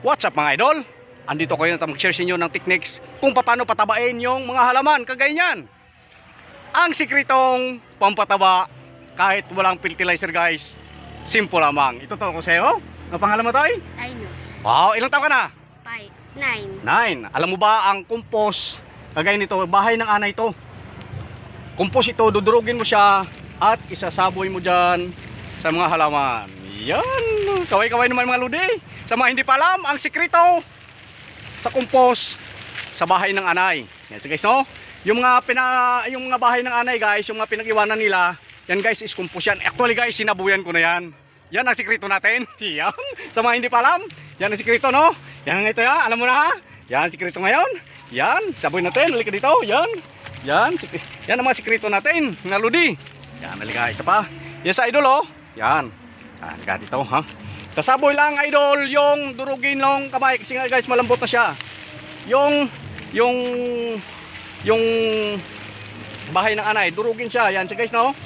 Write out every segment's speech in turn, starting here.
What's up mga idol? Andito ko yung mag-share sa inyo ng techniques kung paano patabain yung mga halaman kagaya niyan. Ang sikretong pampataba kahit walang fertilizer guys, simple lamang. Ito to ko sa iyo. Ano pangalan mo tayo? Linus. Wow, ilang taon ka na? Five. Nine. Nine. Alam mo ba ang compost, kagaya nito, bahay ng anay ito. Compost ito, dudurugin mo siya at isasaboy mo dyan sa mga halaman. Yan. Kaway-kaway naman mga ludi. Sa mga hindi pa alam, ang sikreto sa compost sa bahay ng anay. Yan so guys, no? Yung mga pina, yung mga bahay ng anay guys, yung mga pinag-iwanan nila, yan guys is compost yan. Actually guys, sinabuyan ko na yan. Yan ang sikreto natin. Yan. Sa mga hindi pa alam, yan ang sikreto, no? Yan ito ya, alam mo na ha? Yan ang sikreto ngayon. Yan, saboy natin. Halika dito. Yan. Yan, yan ang mga sikreto natin. Mga ludi. Yan, halika. Isa pa. Yan sa idol, oh. Yan. Ah, dito, ha? Kasaboy lang, idol, yung durugin ng kamay. Kasi nga, guys, malambot na siya. Yung, yung, yung bahay ng anay, durugin siya. Yan, siya guys, no?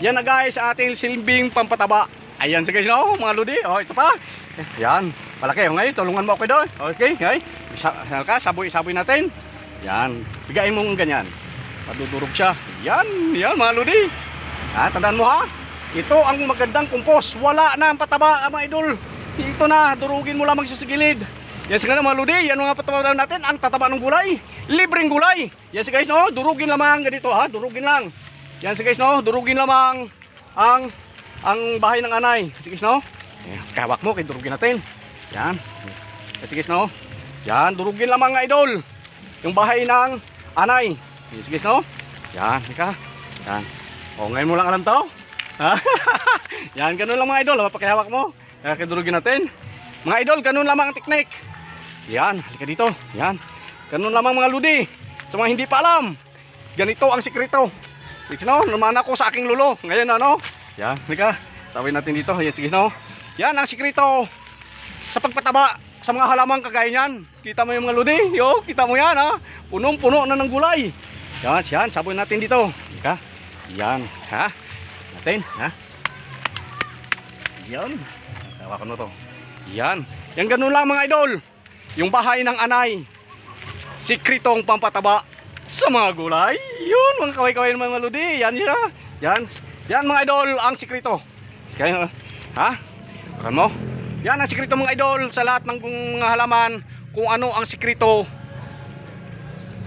Yan na guys, ating silbing pampataba. Ayan siya guys, no? Mga ludi. Oh, ito pa. Yan. Malaki. O ngayon, tulungan mo ako doon. Okay, okay. Sa, sa ka, saboy, saboy natin. Yan. Bigayin mo ng ganyan. Madudurog siya. Yan, yan mga ludi. Ha, tandaan mo ha. Ito ang magandang compost. Wala na ang pataba, mga idol. Ito na, durugin mo lamang siya sa gilid. Yan sa mga ludi, yan mga pataba natin, ang tataba ng gulay. Libreng gulay. Sa guys, no? Durugin lamang ganito ha, durugin lang. Yan guys, no? Durugin lamang ang ang bahay ng anay. Sige guys, no? Kawak mo, kay durugin natin. Yan. Sige guys, no? Yan, durugin lamang mga idol. Yung bahay ng anay. Sige guys, no? Yan, ika. Yan. O, ngayon mo lang alam to? Yan, ganun lang mga idol. Mapakihawak mo. Kaya kadurugin natin. Mga idol, ganun lamang ang teknik. Yan, halika dito. Yan. Ganun lamang mga ludi. Sa mga hindi pa alam. Ganito ang sikreto. Sige no, naman ako sa aking lulo. Ngayon ano? Yan, halika. Tawin natin dito. Yan, sige no. Yan ang sikreto sa pagpataba sa mga halaman kagaya niyan. Kita mo yung mga ludi? Yo, kita mo yan ha. Punong-puno na ng gulay. Yan, yan. Sabon natin dito. Halika. Yan, ha? Natin, ha? Yan. Tawakan mo to. Yan. Yan ganun lang mga idol. Yung bahay ng anay. Sikretong pampataba sa mga gulay. Yun, mga kaway-kaway ng mga ludi. Yan siya. Yan. Yan mga idol, ang sikreto. Kaya, ha? Tawakan mo. Yan ang sikreto mga idol sa lahat ng mga halaman kung ano ang sikreto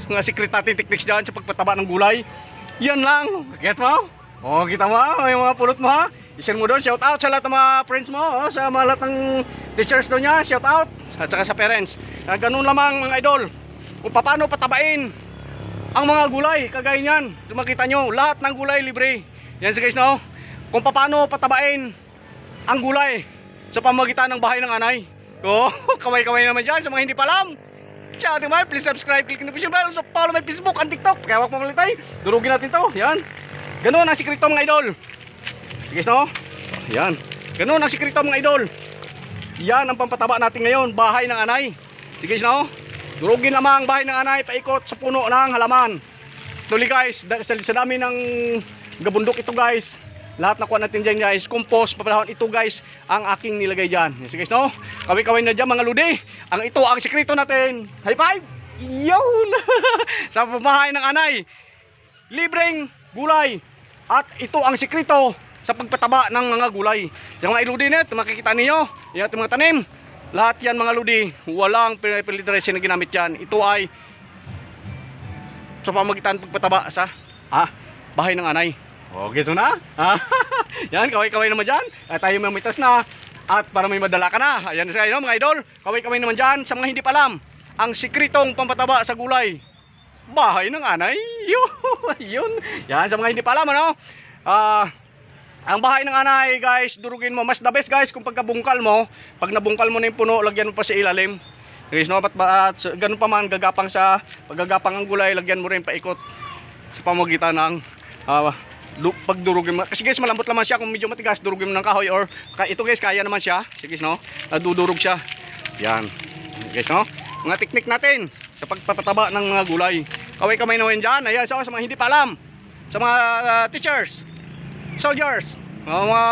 sa mga secret natin techniques dyan sa pagpataba ng gulay. Yan lang. Get mo? O, kita mo ha? Yung mga pulot mo ha? I-share mo doon. Shout out sa lahat ng mga friends mo. oh, Sa mga lahat ng teachers doon niya. Shout out. At saka sa parents. Ah, ganun lamang mga idol. Kung paano patabain ang mga gulay. Kagaya niyan. Makita nyo, lahat ng gulay libre. Yan sa guys no? Kung paano patabain ang gulay sa pamagitan ng bahay ng anay. Oh, kaway-kaway naman dyan sa mga hindi pa alam. Siya ating mahal, please subscribe, click notification bell, so follow my Facebook and TikTok. Kaya wag mo malitay, durugin natin to. Yan. Ganun ang sikreto mga idol. Sige no? Yan. Ganun ang sikreto mga idol. Yan ang pampataba natin ngayon, bahay ng anay. Sige no? Durugin lamang ang bahay ng anay, paikot sa puno ng halaman. Tuloy guys, sa, sa dami ng gabundok ito guys. Lahat na kuha natin dyan guys, compost, papalahon ito guys, ang aking nilagay dyan. Yes guys no? Kaway-kaway na dyan mga ludi. Ang ito ang sikreto natin. High five! Yun! sa bahay ng anay. Libreng gulay. At ito ang sikreto sa pagpataba ng mga gulay. Yung mga iludi net, makikita niyo, yung ating mga tanim. Lahat yan mga ludi, walang filtration na ginamit yan. Ito ay sa pamagitan pagpataba sa ah, bahay ng anay. Okay, so na? Ah, yan, kaway-kaway naman dyan. At tayo may mitas na. At para may madala ka na. Ayan sa inyo mga idol. Kaway-kaway naman dyan. Sa mga hindi pa alam, ang sikretong pampataba sa gulay. Bahay ng anay. Yun. Yan, sa mga hindi pa alam, ano? Ah, ang bahay ng anay, guys, durugin mo. Mas the best, guys, kung pagkabungkal mo, pag nabungkal mo na yung puno, lagyan mo pa sa ilalim. Guys, no, ba't ba, at ganun pa man, gagapang sa, paggagapang ang gulay, lagyan mo rin paikot sa pamagitan ng lu- pagdurugin mo. Kasi guys, malambot naman siya kung medyo matigas, durugin mo ng kahoy or ito guys, kaya naman siya. Sige, no? Nadudurog siya. Yan. Guys, no? Mga teknik natin sa pagpapataba ng mga gulay. Kaway-kamay naman dyan. Ayan, so, sa mga hindi pa alam. Sa mga ah, teachers, soldiers, mga, mga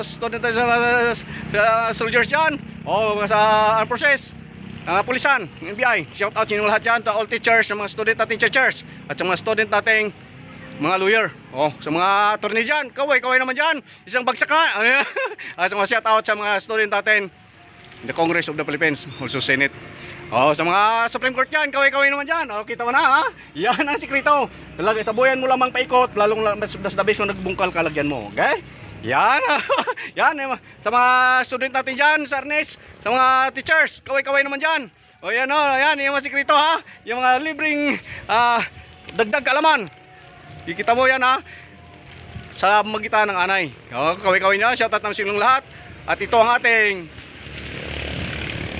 student sa, sa soldiers dyan, O mga sa armed process, mga pulisan, NBI, shout out yung lahat dyan to all teachers, sa mga student nating teachers, at sa mga student nating mga lawyer. Oh, sa mga attorney dyan, kaway, kaway naman dyan. Isang bagsak ka. at sa mga shout out sa mga student natin, in the Congress of the Philippines, also Senate. Oh, sa mga Supreme Court dyan, kaway-kaway naman dyan. Oh, kita mo na ha. Yan ang sikreto. Talaga, sabuyan mo lamang paikot, lalong das das dabis kung nagbungkal ka lagyan mo. Okay? Yan. yan. eh, Sa mga student natin dyan, sa Arnes, sa mga teachers, kaway-kaway naman dyan. O yan o, yan, yung mga sikreto ha. Yung mga libreng ah, dagdag kaalaman. Kikita mo yan ha. Sa magitan ng anay. O, kaway-kaway na, shoutout ng silong lahat. At ito ang ating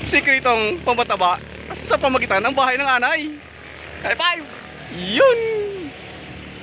sikretong pamataba sa pamagitan ng bahay ng anay. High five! Yun!